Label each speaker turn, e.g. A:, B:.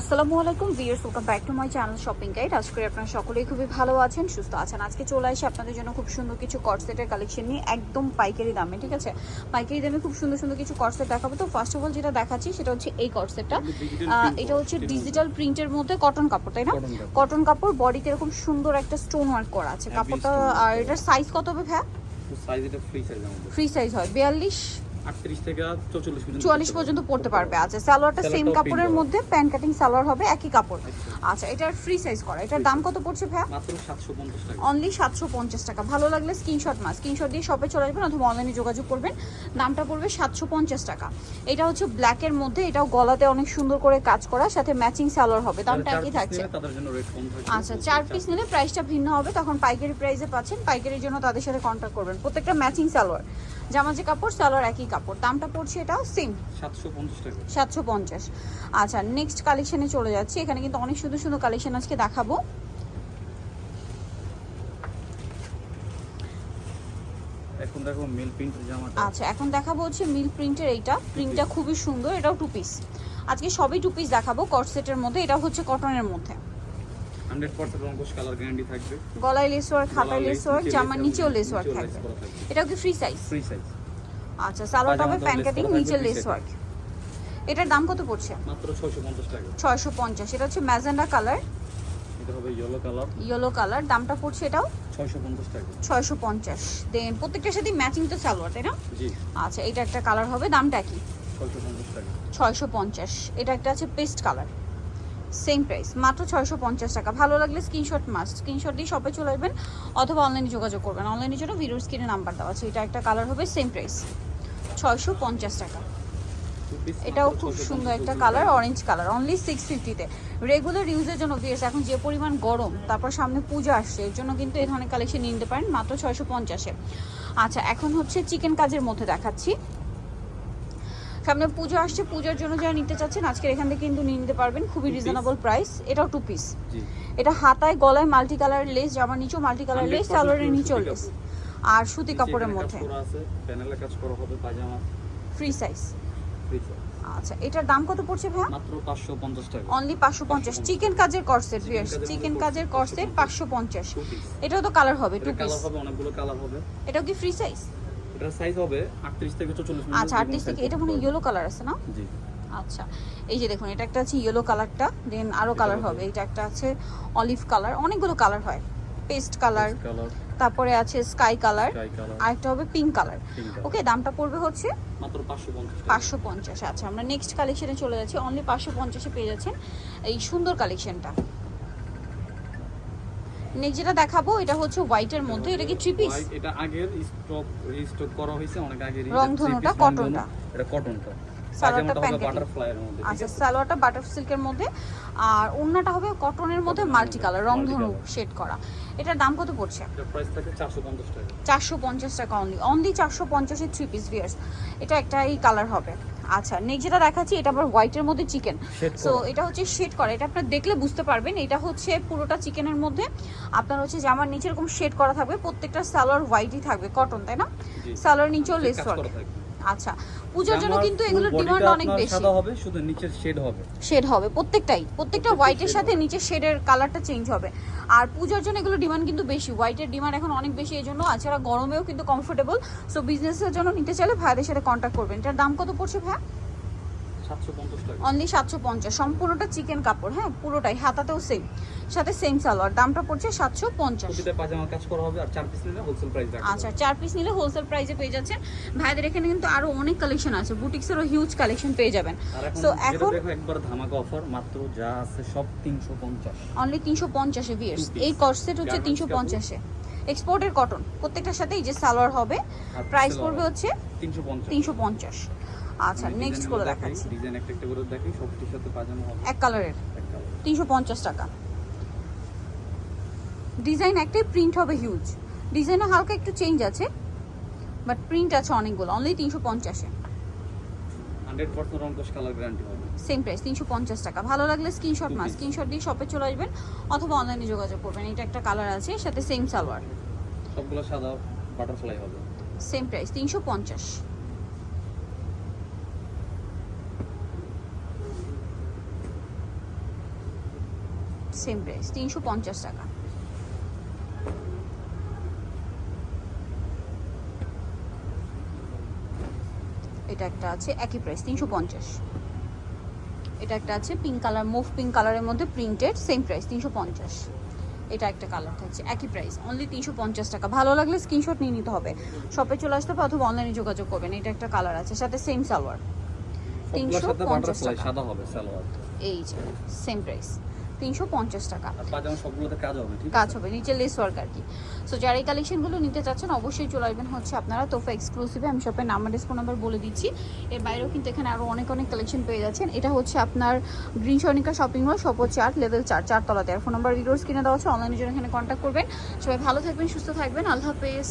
A: আসসালামু আলাইকুম viewers welcome back to my channel shopping guide আজকে করি আপনারা সকলেই খুবই ভালো আছেন সুস্থ আছেন। আজকে চলে আসি আপনাদের জন্য খুব সুন্দর কিছু কটসেটের কালেকশন নিয়ে একদম পাইকারি দামে ঠিক আছে? পাইকারি দামে খুব সুন্দর সুন্দর কিছু কটসেট দেখাবো। তো ফার্স্ট অফ অল যেটা দেখাচ্ছি সেটা হচ্ছে এই কটসেটটা এটা হচ্ছে ডিজিটাল প্রিন্টের মধ্যে কটন কাপড় তাই না? কটন কাপড়। বডিতে এরকম সুন্দর একটা স্টোন ওয়ার্ক করা আছে। কাপড়টা আর এটার সাইজ কত হবে ভ্যা
B: সাইজ এটা ফ্রি সাইজ আমাদের
A: ফ্রি সাইজ হয় বিয়াল্লিশ?
B: 38 থেকে 44 পর্যন্ত
A: চুয়াল্লিশ পর্যন্ত পড়তে পারবে। আচ্ছা সালোয়ারটা সেম কাপড়ের মধ্যে প্যান্ট কাটিং সালোয়ার হবে একই কাপড়।
B: আচ্ছা।
A: এটার ফ্রি সাইজ করা। এটার দাম কত পড়ছে ভাইয়া?
B: মাত্র 750 টাকা।
A: অনলি সাতশো পঞ্চাশ টাকা। ভালো লাগলে স্ক্রিনশট মাস স্ক্রিনশট দিয়ে শপে চলে আসবেন অথবা অনলাইনে যোগাযোগ করবেন। দামটা পড়বে সাতশো পঞ্চাশ টাকা। এটা হচ্ছে ব্ল্যাকের মধ্যে। এটাও গলাতে অনেক সুন্দর করে কাজ করা সাথে ম্যাচিং সালোয়ার হবে। দামটা একই থাকছে। আচ্ছা চার পিস নিলে প্রাইসটা ভিন্ন হবে। তখন পাইকারি প্রাইসে পাচ্ছেন। পাইকারির জন্য তাদের সাথে কন্ট্যাক্ট করবেন। প্রত্যেকটা ম্যাচিং সালোয়ার। জামা যে কাপড় সালোয়ার একই কাপড়। দামটা পড়ছে এটাও সেম
B: 750 টাকা।
A: সাতশো পঞ্চাশ। আচ্ছা নেক্সট কালেকশনে চলে যাচ্ছি। এখানে কিন্তু অনেক সুন্দর সুন্দর কালেকশন আজকে দেখাবো।
B: এখন দেখো মিল জামাটা।
A: আচ্ছা এখন দেখাবো হচ্ছে মিল প্রিন্টের এইটা। প্রিন্টটা খুবই সুন্দর এটাও টু পিস আজকে সবই টু পিস দেখাবো কট সেটের মধ্যে এটা হচ্ছে কটনের মধ্যে।
B: 100% রঙ্গোশ কালার গ্যারান্টি থাকবে।
A: গলায় লেস ওয়ার্ক হাতায়
B: গলা
A: লেস ওয়ার্ক জামার নিচেও লেস ওয়ার্ক থাকবে। এটাও কি ফ্রি সাইজ
B: ফ্রি সাইজ
A: আচ্ছা হবে প্যান কাটিং নিচে লেস ওয়ার্ক এটার দাম কত পড়ছে?
B: মাত্র 650 টাকা।
A: ছয়শো পঞ্চাশ। এটা হচ্ছে ম্যাজেন্ডা কালার
B: এটা হবে ইয়েলো কালার
A: ইয়েলো কালার দামটা পড়ছে এটাও?
B: 650 টাকা।
A: ছয়শো পঞ্চাশ। দেন প্রত্যেকটার সাথে ম্যাচিং তো সালোয়ার তাই না?
B: জি।
A: আচ্ছা এটা একটা কালার হবে। দামটা কি?
B: 650 টাকা।
A: ছয়শো পঞ্চাশ। এটা একটা আছে পেস্ট কালার সেম প্রাইস মাত্র ছয়শো পঞ্চাশ টাকা। ভালো লাগলে স্ক্রিনশট মাস্ট স্ক্রিনশট দিয়ে শপে চলে আসবেন অথবা অনলাইনে যোগাযোগ করবেন। অনলাইনের জন্য ভিডিওর স্ক্রিনে নাম্বার দেওয়া আছে। এটা একটা কালার হবে সেম প্রাইস ছয়শো পঞ্চাশ টাকা। এটাও খুব সুন্দর একটা colour orange colour only six ফিফটিতে regular ইউজের জন্য বিয়েস এখন যে পরিমাণ গরম, তারপর সামনে পূজা আসছে, এর জন্য কিন্তু এই ধরনের কালেকশন নিতে পারেন মাত্র ছয়শো পঞ্চাশে। আচ্ছা এখন হচ্ছে চিকেন কাজের মধ্যে দেখাচ্ছি। সামনে পুজো আসছে পূজার জন্য যারা নিতে চাচ্ছেন আজকের এখান থেকে কিন্তু নিয়ে নিতে পারবেন। খুবই রিজনেবল প্রাইস এটাও টু পিস এটা হাতায় গলায় মাল্টি কালার লেস জামার নিচেও মাল্টি কালার লেস
B: 100%
A: সালোয়ারের নিচেও লেস আর সুতি কাপড়ের মধ্যে। ফ্রি সাইজ আচ্ছা এটার দাম কত পড়ছে ভাইয়া?
B: মাত্র 550 টাকা।
A: অনলি পাঁচশো পঞ্চাশ। চিকেন কাজের করসেট ভিয়ার্স চিকেন কাজের করসেট পাঁচশো পঞ্চাশ।
B: Two piece।
A: এটাও তো কালার হবে টু পিস
B: কালার হবে অনেকগুলো কালার হবে।
A: এটাও কি ফ্রি সাইজ
B: এটার সাইজ হবে 38 থেকে 44
A: আচ্ছা আর্টিস্ট থেকে এটা মনে ইয়েলো কালার আছে না?
B: জি।
A: আচ্ছা এই যে দেখুন এটা একটা আছে ইয়েলো কালারটা দেন আরও কালার হবে। এটা একটা আছে অলিভ কালার অনেকগুলো কালার হয়। পেস্ট কালার তারপরে আছে স্কাই কালার
B: আর
A: একটা হবে পিঙ্ক কালার ওকে দামটা পড়বে হচ্ছে
B: মাত্র 550 টাকা।
A: পাঁচশো পঞ্চাশ। আচ্ছা আমরা নেক্সট কালেকশনে চলে যাচ্ছি। অনলি পাঁচশো পঞ্চাশে পেয়ে যাচ্ছেন এই সুন্দর কালেকশনটা নেক্সট যেটা দেখাবো এটা হচ্ছে হোয়াইটের মধ্যে। এটা কি থ্রি পিস
B: এটা আগের স্টক রিস্টক করা হয়েছে অনেক আগের
A: রংধনুটা, cottonটা।
B: এটা কটনটা
A: সালোয়ারটা
B: মধ্যে
A: আচ্ছা সালোয়ারটা বাটার সিল্কের মধ্যে। আর হবে কটনের মধ্যে মাল্টি কালার রংধনু
B: multi-color।
A: শেড করা। এটার দাম কত পড়ছে?
B: এটা প্রাইস থাকে 450 টাকা।
A: চারশো পঞ্চাশ টাকা অনলি অনলি চারশো পঞ্চাশের থ্রি পিস ভিয়ার্স এটা একটা এই কালার হবে। আচ্ছা নেক্সট যেটা দেখাচ্ছি এটা আবার হোয়াইটের মধ্যে চিকেন সো এটা হচ্ছে শেড করা। এটা আপনার দেখলে বুঝতে পারবেন এটা হচ্ছে পুরোটা চিকেনের মধ্যে। আপনার হচ্ছে জামার নিচে এরকম শেড করা থাকবে প্রত্যেকটা সালোয়ার হোয়াইটই থাকবে কটন তাই না? সালোয়ার নিচেও লেস ওয়ার্ক। আচ্ছা পূজার জন্য কিন্তু
B: এগুলো
A: ডিমান্ড অনেক বেশি।
B: সাদা হবে শুধু নিচের শেড হবে।
A: শেড হবে প্রত্যেকটাই প্রত্যেকটা হোয়াইটের সাথে
B: নিচের
A: নিচে শেডের কালারটা চেঞ্জ হবে। আর পূজার জন্য এগুলো ডিমান্ড কিন্তু বেশি হোয়াইটের ডিমান্ড এখন অনেক বেশি এই জন্য আচ্ছা গরমেও কিন্তু কমফোর্টেবল সো বিজনেসের জন্য নিতে চাইলে ভাইদের সাথে কন্ট্যাক্ট করবেন। এটার দাম কত পড়ছে ভাই
B: 750 টাকা
A: অনলি সাতশো পঞ্চাশ। সম্পূর্ণটা চিকেন কাপড় হ্যাঁ? পুরোটাই হাতাতেও সেম সাথে সেম সালোয়ার দামটা পড়ছে সাতশো পঞ্চাশ। আচ্ছা চার পিস নিলে হোলসেল প্রাইসে পেয়ে যাচ্ছেন। ভাইদের এখানে কিন্তু আরও অনেক কালেকশন আছে। বুটিক্সেরও হিউজ কালেকশন পেয়ে যাবেন। সো এখন
B: একবার ধামাকা অফার মাত্র যা আছে সব 350
A: অনলি তিনশো পঞ্চাশে ভিয়ার্স. এই কর্সেট হচ্ছে তিনশো পঞ্চাশে এক্সপোর্টের কটন প্রত্যেকটার সাথে এই যে সালোয়ার হবে প্রাইস পড়বে হচ্ছে তিনশো পঞ্চাশ। আচ্ছা
B: মানে
A: নেক্সট করে দেখাচ্ছি।
B: ডিজাইন একটা একটা করে দেখাই সব টি সাথে পাজামা হবে।
A: এক কালারের। 350 টাকা। ডিজাইন একটাই প্রিন্ট হবে হিউজ ডিজাইনে হালকা একটু চেঞ্জ আছে বাট প্রিন্ট আছে অনেকগুলো অনলি 350 এ
B: 100% রংকশ কালার গ্যারান্টি হবে।
A: সেম প্রাইস 350 টাকা। ভালো লাগলে স্ক্রিনশট মাস স্ক্রিনশট দিয়ে শপে চলে আসবেন অথবা অনলাইনে যোগাযোগ করবেন। এটা একটা কালার আছে সাথে সেম সালোয়ার
B: সবগুলো সাদা বাটারফ্লাই হবে।
A: সেম প্রাইস 350 সেম প্রাইস তিনশো পঞ্চাশ টাকা। এটা একটা আছে একই প্রাইস তিনশো পঞ্চাশ। এটা একটা আছে পিঙ্ক কালার মুভ পিঙ্ক কালারের মধ্যে প্রিন্টেড সেম প্রাইস তিনশো পঞ্চাশ। এটা একটা কালার থাকছে একই প্রাইস অনলি তিনশো পঞ্চাশ টাকা। ভালো লাগলে স্ক্রিনশট নিয়ে নিতে হবে। শপে চলে আসতে হবে অথবা অনলাইনে যোগাযোগ করবেন এটা একটা কালার আছে সাথে সেম সালোয়ার তিনশো
B: পঞ্চাশ
A: টাকা। এই যে সেম প্রাইস তিনশো পঞ্চাশ টাকা।
B: কাজ হবে আছে?
A: নিচে লেস ওয়ার্ক আর কি। সো যারা এই কালেকশনগুলো নিতে চাচ্ছেন অবশ্যই চলে আসবেন হচ্ছে আপনারা তোফা এক্সক্লুসিভে আমি শপের নাম্বার ডিসফোন নাম্বার বলে দিচ্ছি। এর বাইরেও কিন্তু এখানে আরও অনেক অনেক কালেকশন পেয়ে যাচ্ছেন। এটা হচ্ছে আপনার গ্রিন সনিকা শপিং মল হচ্ছে আট লেভেল চার চারতলাতে। আর ফোন নাম্বার ভিডিওস কিনে দেওয়া হচ্ছে অনলাইনের জন্য এখানে কন্ট্যাক্ট করবেন। সবাই ভালো থাকবেন সুস্থ থাকবেন। আল্লাহ হাফেজ।